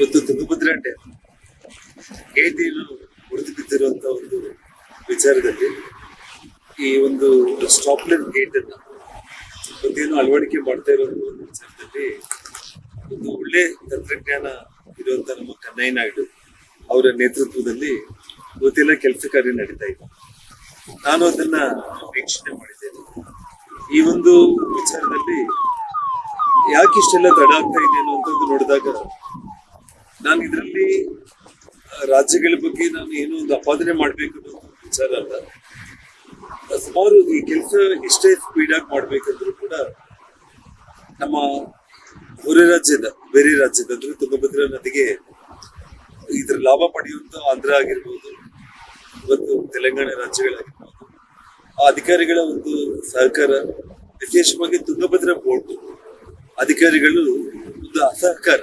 ಇವತ್ತು ತುಂಗಭದ್ರಾ ಗೇಟಿಯನ್ನು ಉಳಿದು ಬಿದ್ದಿರುವಂತ ಒಂದು ವಿಚಾರದಲ್ಲಿ ಈ ಒಂದು ಸ್ಟಾಪ್ಲೆನ್ ಗೇಟ್ ಅನ್ನ ಒಂದೇನು ಅಳವಡಿಕೆ ಮಾಡ್ತಾ ಇರೋ ಒಂದು ವಿಚಾರದಲ್ಲಿ ಒಂದು ಒಳ್ಳೆ ತಂತ್ರಜ್ಞಾನ ಇರುವಂತ ನಮ್ಮ ಕನ್ನಯ್ಯ ನಾಯ್ಡು ಅವರ ನೇತೃತ್ವದಲ್ಲಿ ಇವತ್ತೆಲ್ಲ ಕೆಲಸ ಕಾರ್ಯ ನಡೀತಾ ಇದೆ. ನಾನು ಅದನ್ನ ವೀಕ್ಷಣೆ ಮಾಡಿದ್ದೇನೆ. ಈ ಒಂದು ವಿಚಾರದಲ್ಲಿ ಯಾಕೆ ಇಷ್ಟೆಲ್ಲ ತಡ ಆಗ್ತಾ ಇದೆ ಅನ್ನುವಂಥದ್ದು ನೋಡಿದಾಗ ನಾನು ಇದರಲ್ಲಿ ರಾಜ್ಯಗಳ ಬಗ್ಗೆ ನಾನು ಏನೋ ಒಂದು ಅಪಾದನೆ ಮಾಡಬೇಕು ವಿಚಾರ ಅಲ್ಲ. ಸುಮಾರು ಈ ಕೆಲಸ ಎಷ್ಟೇ ಸ್ಪೀಡ್ ಆಗಿ ಮಾಡ್ಬೇಕಂದ್ರೂ ಕೂಡ ನಮ್ಮ ಹೊರ ರಾಜ್ಯದ, ಬೇರೆ ರಾಜ್ಯದ, ಅಂದ್ರೆ ತುಂಗಭದ್ರಾ ನದಿಗೆ ಇದ್ರ ಲಾಭ ಪಡೆಯುವಂತ ಆಂಧ್ರ ಆಗಿರ್ಬೋದು, ಇವತ್ತು ತೆಲಂಗಾಣ ರಾಜ್ಯಗಳಾಗಿರ್ಬೋದು, ಆ ಅಧಿಕಾರಿಗಳ ಒಂದು ಸಹಕಾರ, ವಿಶೇಷವಾಗಿ ತುಂಗಭದ್ರಾ ಬೋರ್ಡ್ ಅಧಿಕಾರಿಗಳು ಒಂದು ಅಸಹಕಾರ.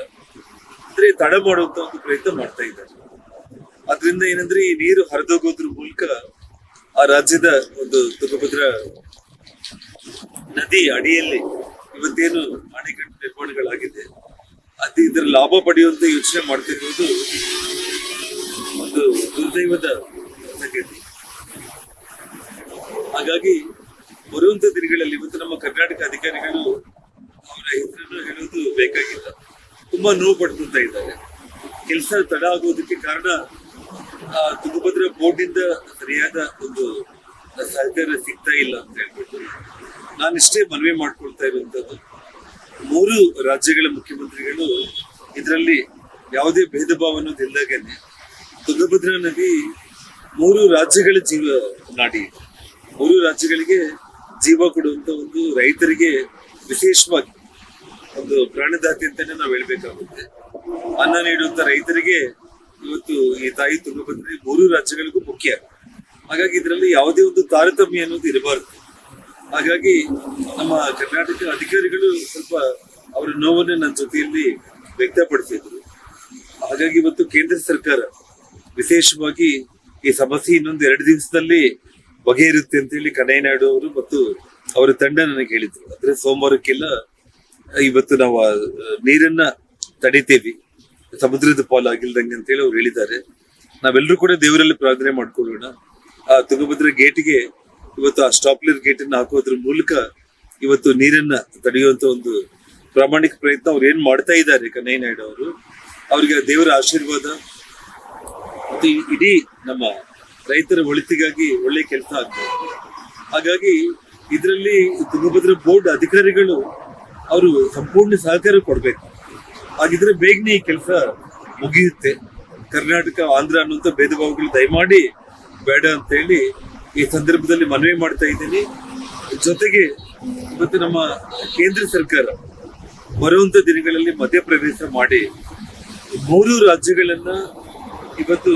ಅಂದ್ರೆ ತಡ ಮಾಡುವಂತ ಒಂದು ಪ್ರಯತ್ನ ಮಾಡ್ತಾ ಇದ್ದಾರೆ. ಅದರಿಂದ ಏನಂದ್ರೆ ಈ ನೀರು ಹರಿದೋಗೋದ್ರ ಮೂಲಕ ಆ ರಾಜ್ಯದ ಒಂದು ತುಂಗಭದ್ರ ನದಿ ಅಡಿಯಲ್ಲಿ ಇವತ್ತೇನು ಅಣೆಕಟ್ಟು ನಿರ್ಮಾಣಗಳಾಗಿದೆ, ಅದು ಇದರ ಲಾಭ ಪಡೆಯುವಂತ ಯೋಚನೆ ಮಾಡ್ತಿರೋದು ಒಂದು ದುರ್ದೈವದ ಸಂಗತಿ. ಹಾಗಾಗಿ ಬರುವಂತ ದಿನಗಳಲ್ಲಿ ಇವತ್ತು ನಮ್ಮ ಕರ್ನಾಟಕ ಅಧಿಕಾರಿಗಳು ಅವರ ಹೆಸರನ್ನು ಹೇಳೋದು ಬೇಕಾಗಿಲ್ಲ. ತುಂಬಾ ನೋವು ಪಡ್ಕೊಂತ ಇದ್ದಾರೆ. ಕೆಲಸ ತಡ ಆಗೋದಕ್ಕೆ ಕಾರಣ ತುಂಗಭದ್ರಾ ಬೋರ್ಡ್ ಇಂದ ಸರಿಯಾದ ಒಂದು ಸಹಕಾರ ಸಿಗ್ತಾ ಇಲ್ಲ ಅಂತ ಹೇಳ್ಬಿಟ್ಟು ನಾನಿಷ್ಟೇ ಮನವಿ ಮಾಡ್ಕೊಳ್ತಾ ಇರುವಂತದ್ದು. ಮೂರು ರಾಜ್ಯಗಳ ಮುಖ್ಯಮಂತ್ರಿಗಳು ಇದರಲ್ಲಿ ಯಾವುದೇ ಭೇದ ಭಾವ ಅನ್ನೋದಿಲ್ಲದೇನೆ ತುಂಗಭದ್ರಾ ನದಿ ಮೂರು ರಾಜ್ಯಗಳ ಜೀವ ನಾಡಿ. ಮೂರು ರಾಜ್ಯಗಳಿಗೆ ಜೀವ ಕೊಡುವಂತ ಒಂದು ರೈತರಿಗೆ ವಿಶೇಷವಾಗಿ ಒಂದು ಪ್ರಾಣದಾತಿ ಅಂತಾನೆ ನಾವು ಹೇಳ್ಬೇಕಾಗುತ್ತೆ. ಅನ್ನ ನೀಡುವಂತ ರೈತರಿಗೆ ಇವತ್ತು ಈ ತಾಯಿ ತುಂಗಭದ್ರೆ ಮೂರು ರಾಜ್ಯಗಳಿಗೂ ಮುಖ್ಯ. ಹಾಗಾಗಿ ಇದರಲ್ಲಿ ಯಾವುದೇ ಒಂದು ತಾರತಮ್ಯ ಅನ್ನೋದು ಇರಬಾರದು. ಹಾಗಾಗಿ ನಮ್ಮ ಕರ್ನಾಟಕ ಅಧಿಕಾರಿಗಳು ಸ್ವಲ್ಪ ಅವರ ನೋವನ್ನು ನನ್ನ ಜೊತೆಯಲ್ಲಿ ವ್ಯಕ್ತಪಡಿಸಿದ್ರು. ಹಾಗಾಗಿ ಇವತ್ತು ಕೇಂದ್ರ ಸರ್ಕಾರ ವಿಶೇಷವಾಗಿ ಈ ಸಮಸ್ಯೆ ಇನ್ನೊಂದು ಎರಡು ದಿವಸದಲ್ಲಿ ಬಗೆಯಿರುತ್ತೆ ಅಂತ ಹೇಳಿ ಕನ್ನಯ್ಯನಾಯ್ಡು ಅವರು ಮತ್ತು ಅವರ ತಂಡ ನನಗೆ ಹೇಳಿದ್ರು. ಅಂದ್ರೆ ಸೋಮವಾರಕ್ಕೆಲ್ಲ ಇವತ್ತು ನಾವು ನೀರನ್ನ ತಡಿತೇವಿ. ಸಮುದ್ರದ ಪಾಲಾಗಿಲ್ದಂಗೆ ಅಂತ ಹೇಳಿ ಅವ್ರು ಹೇಳಿದ್ದಾರೆ. ನಾವೆಲ್ಲರೂ ಕೂಡ ದೇವರಲ್ಲಿ ಪ್ರಾರ್ಥನೆ ಮಾಡ್ಕೊಳ್ಳೋಣ. ಆ, ತುಂಗಭದ್ರಾ ಗೇಟ್ಗೆ ಇವತ್ತು ಆ ಸ್ಟಾಪ್ಲರ್ ಗೇಟ್ ಅನ್ನ ಹಾಕೋದ್ರ ಮೂಲಕ ಇವತ್ತು ನೀರನ್ನ ತಡೆಯುವಂತ ಒಂದು ಪ್ರಾಮಾಣಿಕ ಪ್ರಯತ್ನ ಅವ್ರು ಏನ್ ಮಾಡ್ತಾ ಇದ್ದಾರೆ ಕನ್ನಯ್ಯ ನಾಯ್ಡು ಅವರು. ಅವ್ರಿಗೆ ದೇವರ ಆಶೀರ್ವಾದ. ಮತ್ತು ಇಡೀ ನಮ್ಮ ರೈತರ ಒಳಿತಿಗಾಗಿ ಒಳ್ಳೆ ಕೆಲಸ ಆಗ್ತದೆ ಹಾಗಾಗಿ ಇದರಲ್ಲಿ ತುಂಗಭದ್ರಾ ಬೋರ್ಡ್ ಅಧಿಕಾರಿಗಳು ಅವರು ಸಂಪೂರ್ಣ ಸಹಕಾರ ಕೊಡ್ಬೇಕು. ಹಾಗಿದ್ರೆ ಬೇಗನೆ ಈ ಕೆಲಸ ಮುಗಿಯುತ್ತೆ. ಕರ್ನಾಟಕ, ಆಂಧ್ರ ಅನ್ನುವಂಥ ಭೇದ ಭಾವಗಳು ದಯಮಾಡಿ ಬೇಡ ಅಂತ ಹೇಳಿ ಈ ಸಂದರ್ಭದಲ್ಲಿ ಮನವಿ ಮಾಡ್ತಾ ಇದ್ದೀನಿ. ಜೊತೆಗೆ ಇವತ್ತು ನಮ್ಮ ಕೇಂದ್ರ ಸರ್ಕಾರ ಬರುವಂತ ದಿನಗಳಲ್ಲಿ ಮಧ್ಯಪ್ರವೇಶ ಮಾಡಿ ಮೂರು ರಾಜ್ಯಗಳನ್ನ ಇವತ್ತು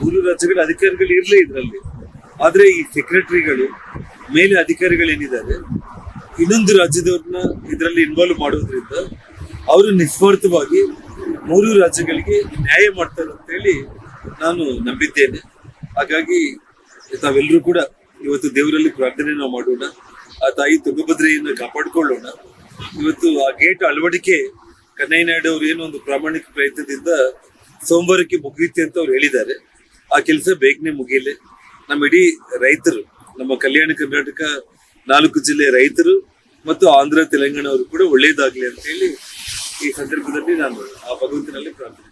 ಮೂರು ರಾಜ್ಯಗಳ ಅಧಿಕಾರಿಗಳು ಇರಲೇ ಇದರಲ್ಲಿ. ಆದರೆ ಈ ಸೆಕ್ರೆಟರಿಗಳು ಮೇಲೆ ಅಧಿಕಾರಿಗಳೇನಿದ್ದಾರೆ ಇನ್ನೊಂದು ರಾಜ್ಯದವ್ರನ್ನ ಇದರಲ್ಲಿ ಇನ್ವಾಲ್ವ್ ಮಾಡೋದ್ರಿಂದ ಅವರು ನಿಸ್ವಾರ್ಥವಾಗಿ ಮೂರು ರಾಜ್ಯಗಳಿಗೆ ನ್ಯಾಯ ಮಾಡ್ತಾರೆ ಅಂತ ಹೇಳಿ ನಾನು ನಂಬಿದ್ದೇನೆ. ಹಾಗಾಗಿ ತಾವೆಲ್ಲರೂ ಕೂಡ ಇವತ್ತು ದೇವರಲ್ಲಿ ಪ್ರಾರ್ಥನೆ ನಾವು ಮಾಡೋಣ, ಆ ತಾಯಿ ತುಂಗಭದ್ರೆಯನ್ನು ಕಾಪಾಡಿಕೊಳ್ಳೋಣ. ಇವತ್ತು ಆ ಗೇಟ್ ಅಳವಡಿಕೆ ಕನ್ನಯ್ಯ ನಾಯ್ಡು ಅವರು ಏನೋ ಒಂದು ಪ್ರಾಮಾಣಿಕ ಪ್ರಯತ್ನದಿಂದ ಸೋಮವಾರಕ್ಕೆ ಮುಗಿಯುತ್ತೆ ಅಂತ ಅವ್ರು ಹೇಳಿದ್ದಾರೆ. ಆ ಕೆಲಸ ಬೇಗನೆ ಮುಗಿಯಲಿ. ನಮ್ಮ ಇಡೀ ರೈತರು, ನಮ್ಮ ಕಲ್ಯಾಣ ಕರ್ನಾಟಕ ನಾಲ್ಕು ಜಿಲ್ಲೆ ರೈತರು ಮತ್ತು ಆಂಧ್ರ ತೆಲಂಗಾಣ ಅವರು ಕೂಡ ಒಳ್ಳೇದಾಗ್ಲಿ ಅಂತ ಹೇಳಿ ಈ ಸಂದರ್ಭದಲ್ಲಿ ನಾನು ಆ ಭಗವಂತನಲ್ಲಿ ಪ್ರಾರ್ಥನೆ.